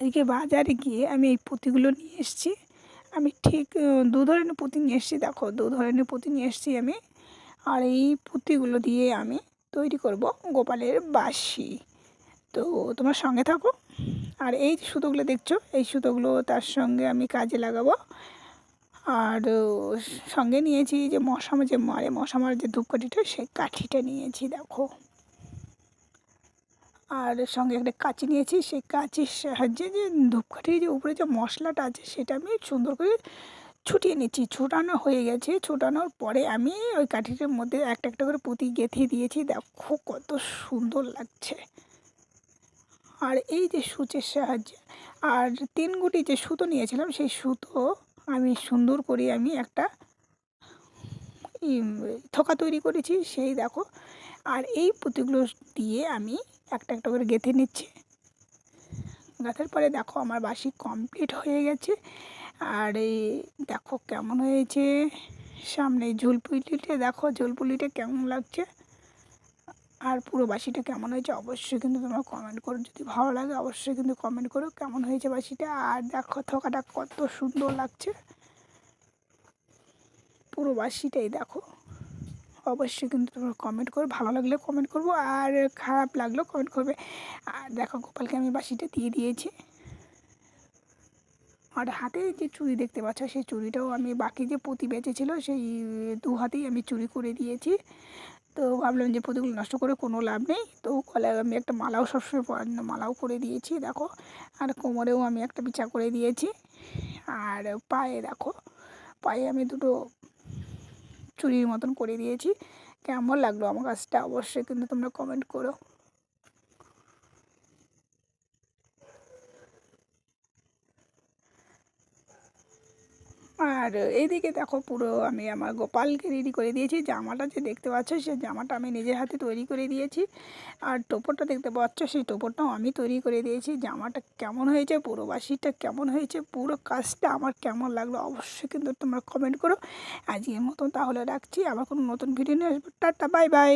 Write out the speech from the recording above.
আজকে বাজারে গিয়ে আমি এই পুঁতিগুলো নিয়ে এসেছি। আমি ঠিক দু ধরনের পুঁতি নিয়ে এসেছি, দেখো, দু ধরনের পুঁতি নিয়ে এসেছি আমি। আর এই পুঁতিগুলো দিয়ে আমি তৈরি করব গোপালের বাসি। তো তোমার সঙ্গে থাকো। আর এই সুতোগুলো দেখছ, এই সুতোগুলো তার সঙ্গে আমি কাজে লাগাবো। আর সঙ্গে নিয়েছি যে মশা, যে মারে মশা যে ধূপকাঠিটা, সেই কাঠিটা নিয়েছি, দেখো। আর সঙ্গে একটা কাঁচি নিয়েছি। সেই কাঁচির সাহায্যে যে ধূপকাঠির যে উপরে যে মশলাটা আছে, সেটা আমি সুন্দর করে ছুটিয়ে নিচ্ছি। ছোটানো হয়ে গেছে। ছোটানোর পরে আমি ওই কাঠিটার মধ্যে একটা একটা করে পুঁতি গেঁথে দিয়েছি। দেখো কত সুন্দর লাগছে। আর এই যে সূচের সাহায্যে, আর তিন গুটি যে সুতো নিয়েছিলাম, সেই সুতো আমি সুন্দর করে আমি একটা থোকা তৈরি করেছি, সেই দেখো। আর এই পুঁতিগুলো দিয়ে আমি একটা একটা করে গেঁথে নিচ্ছি। গাঁথার পরে দেখো আমার বাসি কমপ্লিট হয়ে গেছে। আর এই দেখো কেমন হয়েছে। সামনে ঝুলপুলিটা দেখো ঝুলপুলিটা কেমন লাগছে। আর পুরো বাসিটা কেমন হয়েছে অবশ্যই কিন্তু তোমরা কমেন্ট করো। যদি ভালো লাগে অবশ্যই কিন্তু কমেন্ট করো কেমন হয়েছে বাসিটা। আর দেখো থকাটা কত সুন্দর লাগছে। পুরো বাসিটাই দেখো। অবশ্যই কিন্তু তোমরা কমেন্ট করো ভালো লাগলে কমেন্ট করব, আর খারাপ লাগলেও কমেন্ট করবে। আর দেখো গোপালকে আমি বাসিটা দিয়ে দিয়েছি। আর হাতে যে চুড়ি দেখতে পাচ্ছ, সেই চুড়িটাও আমি বাকি যে পুঁতি বেঁচেছিলো সেই দু হাতেই আমি চুরি করে দিয়েছি। তো ভাবলাম যে পুঁতিগুলো নষ্ট করে কোনো লাভ নেই। তো গলায় আমি একটা মালাও সবসময় পরার জন্য মালাও করে দিয়েছি, দেখো। আর কোমরেও আমি একটা বিচা করে দিয়েছি। আর পায়ে দেখো, পায়ে আমি দুটো চুরির মতন করে দিয়েছি। কেমন লাগল আমার কাজটা? অবশ্যই কিন্তু তোমরা কমেন্ট করো। আর এইদিকে দেখো পুরো আমি আমার গোপালকে রেডি করে দিয়েছি। জামাটা যে দেখতে পাচ্ছ সেই জামাটা আমি নিজের হাতে তৈরি করে দিয়েছি। আর টোপরটা দেখতে পাচ্ছ, সেই টোপরটাও আমি তৈরি করে দিয়েছি। জামাটা কেমন হয়েছে, পুরো বাসিটা কেমন হয়েছে, পুরো কাজটা আমার কেমন লাগল অবশ্যই কিন্তু তোমরা কমেন্ট করো। আজকের মতন তাহলে রাখছি। আবার কোনো নতুন ভিডিও নিয়ে আসব। Tata bye bye